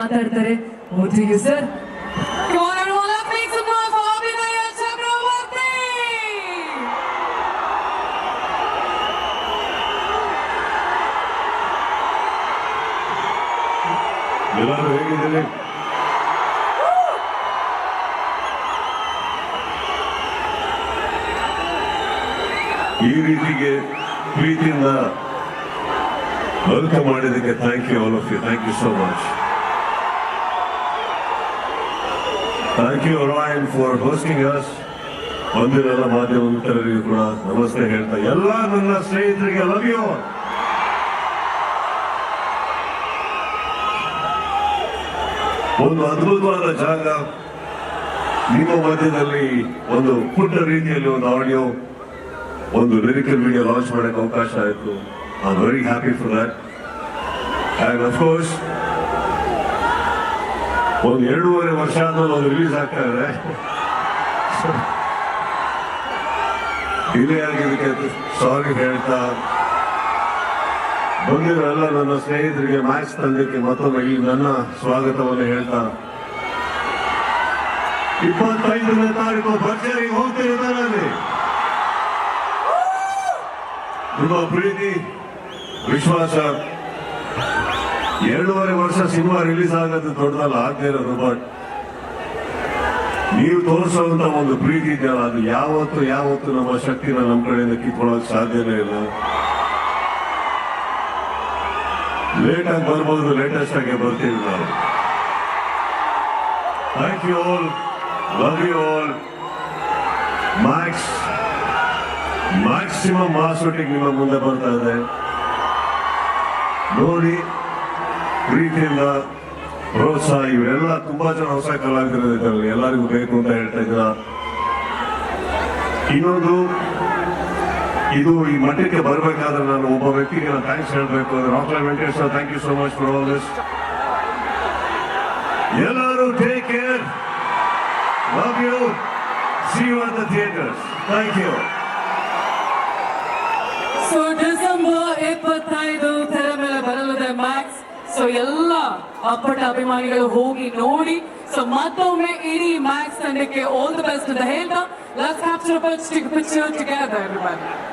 ಮಾತಾಡ್ತಾರೆ. ಮೋದಿಗೆ ಸರ್. ಈ ರೀತಿಗೆ ಪ್ರೀತಿಯಿಂದ ವೆಲ್ಕಮ್ ಮಾಡಿದ್ದಕ್ಕೆ thank you all of you thank you so much thank you Rayan for hosting us ಬಂದಿರೆಲ್ಲ ಮಾಧ್ಯಮ ಮಿತ್ರರಿಗೂ ಕೂಡ ನಮಸ್ತೆ ಹೇಳ್ತಾ, ಎಲ್ಲ ನನ್ನ ಸ್ನೇಹಿತರಿಗೆ ಲವ್ ಯು ಒಂದು ಅದ್ಭುತವಾದ ಜಾಗ. ನಿಮ್ಮ ಮಧ್ಯದಲ್ಲಿ ಒಂದು ಪುಟ್ಟ ರೀತಿಯಲ್ಲಿ ಒಂದು ಆಡಿಯೋ ಒಂದು ಲಿರಿಕಲ್ ವಿಡಿಯೋ ಲಾಂಚ್ ಮಾಡಕ್ಕೆ ಅವಕಾಶ ಆಯಿತು. I very happy for that and of course ಒಂದು ಎರಡೂವರೆ ವರ್ಷ ಆದ್ರೂ ಒಂದು ರಿಲೀಸ್ ಆಗ್ತಾ ಇದೆ ಡಿಲೇ ಆಗಿದ್ದಕ್ಕೆ ಸಾರಿ ಹೇಳ್ತಾ. ಬಂದಿರೋಲ್ಲ ನನ್ನ ಸ್ನೇಹಿತರಿಗೆ ಮ್ಯಾಚ್ ತಂದಕ್ಕೆ ಮತ್ತೊಮ್ಮೆ ಇಲ್ಲಿ ನನ್ನ ಸ್ವಾಗತವನ್ನು ಹೇಳ್ತಾ. ಇಪ್ಪತ್ತೈದನೇ ತಾರೀಕು ಭರ್ಜರಿ ಹೋಗ್ತಿರ್ತಾರಲ್ಲಿ ನಿಮ್ಮ ಪ್ರೀತಿ ವಿಶ್ವಾಸ. ಎರಡೂವರೆ ವರ್ಷ ಸಿನಿಮಾ ರಿಲೀಸ್ ಆಗೋದು ದೊಡ್ಡದಲ್ಲ, ಆಗದೆ ಇರೋದು ಬಟ್ ನೀವು ತೋರಿಸುವಂತ ಒಂದು ಪ್ರೀತಿ ಇದೆಯಲ್ಲ, ಅದು ಯಾವತ್ತು ಯಾವತ್ತು ನಮ್ಮ ಶಕ್ತಿನ ನಮ್ಮ ಕಡೆಯಿಂದ ಕಿತ್ಕೊಳ್ಳೋಕೆ ಸಾಧ್ಯನೇ ಇಲ್ಲ. ಲೇಟ್ ಆಗಿ ಬರ್ಬೋದು ಲೇಟೆಸ್ಟ್ ಆಗಿ ಬರ್ತೀವಿ ನಾವು. Thank you all love you all max maximum ಮಾಸೊಟ್ಟಿಗೆ ನಿಮ್ಮ ಮುಂದೆ ಬರ್ತಾ ಇದೆ. ನೋಡಿ. ಪ್ರೀತಿಯಿಂದ ಪ್ರೋತ್ಸಾಹ, ಇವರೆಲ್ಲ ತುಂಬಾ ಜನ ಹೊಸ ಕಲಾವಿದರು ಇದ್ದಾರೆ ಎಲ್ಲರಿಗೂ ಬೇಕು ಅಂತ ಹೇಳ್ತಾ ಇದ್ದ ಇನ್ನೊಂದು, ಇದು ಈ ಮಟ್ಟಕ್ಕೆ ಬರಬೇಕಾದ್ರೆ ನಾನು ಒಬ್ಬ ವ್ಯಕ್ತಿಗೆ ನಾನು ಥ್ಯಾಂಕ್ಸ್ ಹೇಳಬೇಕು. ಅಂದ್ರೆ Rockline Venkatesh sir thank you so much for all this ಎಲ್ಲರೂ take care love you see you the theatres thank you so December ಇಪ್ಪತ್ತೈದು ಸೊ ಎಲ್ಲ ಅಪ್ಪಟ ಅಭಿಮಾನಿಗಳು ಹೋಗಿ ನೋಡಿ. ಸೊ ಮತ್ತೊಮ್ಮೆ ಇಡೀ ಮ್ಯಾಕ್ಸ್ ತಂಡಕ್ಕೆ ಆಲ್ ದ ಬೆಸ್ಟ್ ಅಂತ ಹೇಳ್ತಾ let's capture picture together everybody.